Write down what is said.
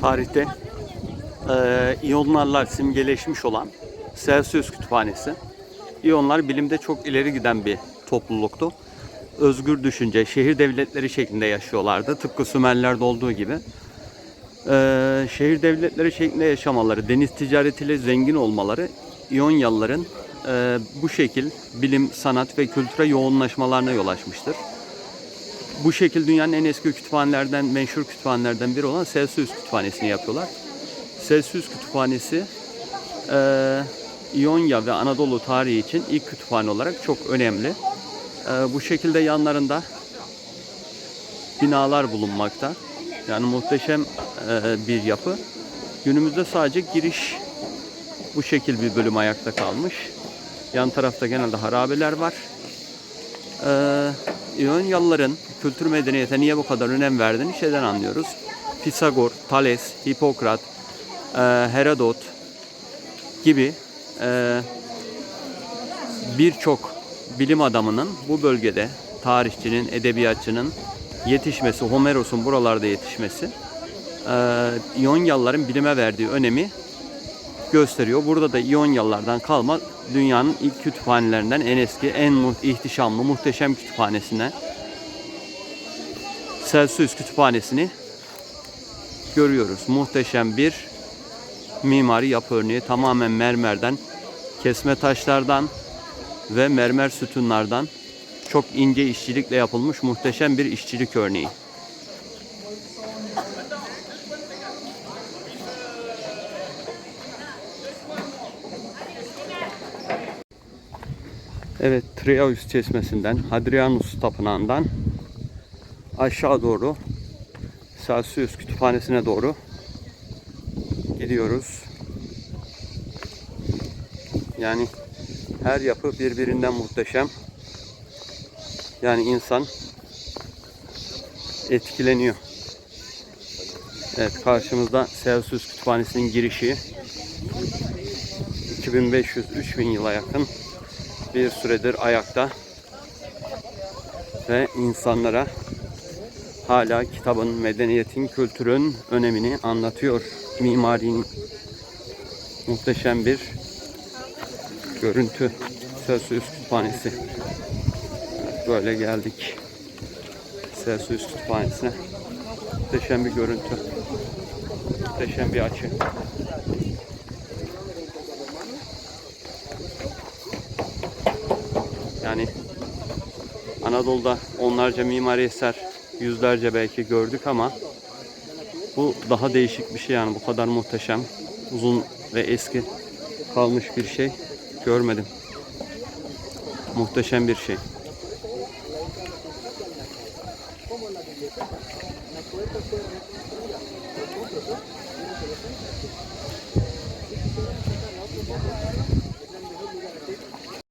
tarihte e, iyonlarla simgeleşmiş olan Celsius Kütüphanesi. İyonlar bilimde çok ileri giden bir topluluktu. Özgür düşünce, şehir devletleri şeklinde yaşıyorlardı. Tıpkı Sümerler'de olduğu gibi. Ee, şehir devletleri şeklinde yaşamaları, deniz ticaretiyle zengin olmaları İyonyalıların e, bu şekil bilim, sanat ve kültüre yoğunlaşmalarına yol açmıştır. Bu şekil dünyanın en eski kütüphanelerden, meşhur kütüphanelerden biri olan Celsius Kütüphanesi'ni yapıyorlar. Celsius Kütüphanesi e, İonya ve Anadolu tarihi için ilk kütüphane olarak çok önemli. E, bu şekilde yanlarında binalar bulunmakta. Yani muhteşem e, bir yapı. Günümüzde sadece giriş bu şekil bir bölüm ayakta kalmış. Yan tarafta genelde harabeler var. Ee, İyonyalıların kültür medeniyete niye bu kadar önem verdiğini şeyden anlıyoruz. Pisagor, Thales, Hipokrat, e, Herodot gibi e, birçok bilim adamının bu bölgede tarihçinin, edebiyatçının yetişmesi, Homeros'un buralarda yetişmesi e, İyonyalıların bilime verdiği önemi gösteriyor. Burada da İyonyalılardan kalma dünyanın ilk kütüphanelerinden en eski, en ihtişamlı, muhteşem kütüphanesine Celsius Kütüphanesi'ni görüyoruz. Muhteşem bir mimari yapı örneği tamamen mermerden, kesme taşlardan ve mermer sütunlardan çok ince işçilikle yapılmış muhteşem bir işçilik örneği. Evet, Triaus Çeşmesi'nden, Hadrianus Tapınağı'ndan aşağı doğru Celsius Kütüphanesi'ne doğru gidiyoruz. Yani her yapı birbirinden muhteşem. Yani insan etkileniyor. Evet karşımızda Celsius Kütüphanesi'nin girişi 2500-3000 yıla yakın bir süredir ayakta ve insanlara hala kitabın, medeniyetin, kültürün önemini anlatıyor. Mimarinin muhteşem bir görüntü. Celsius Kütüphanesi. Böyle geldik. Celsius Kütüphanesi'ne. Muhteşem bir görüntü. Muhteşem bir açı. Yani Anadolu'da onlarca mimari eser, yüzlerce belki gördük ama bu daha değişik bir şey yani bu kadar muhteşem, uzun ve eski kalmış bir şey görmedim. Muhteşem bir şey.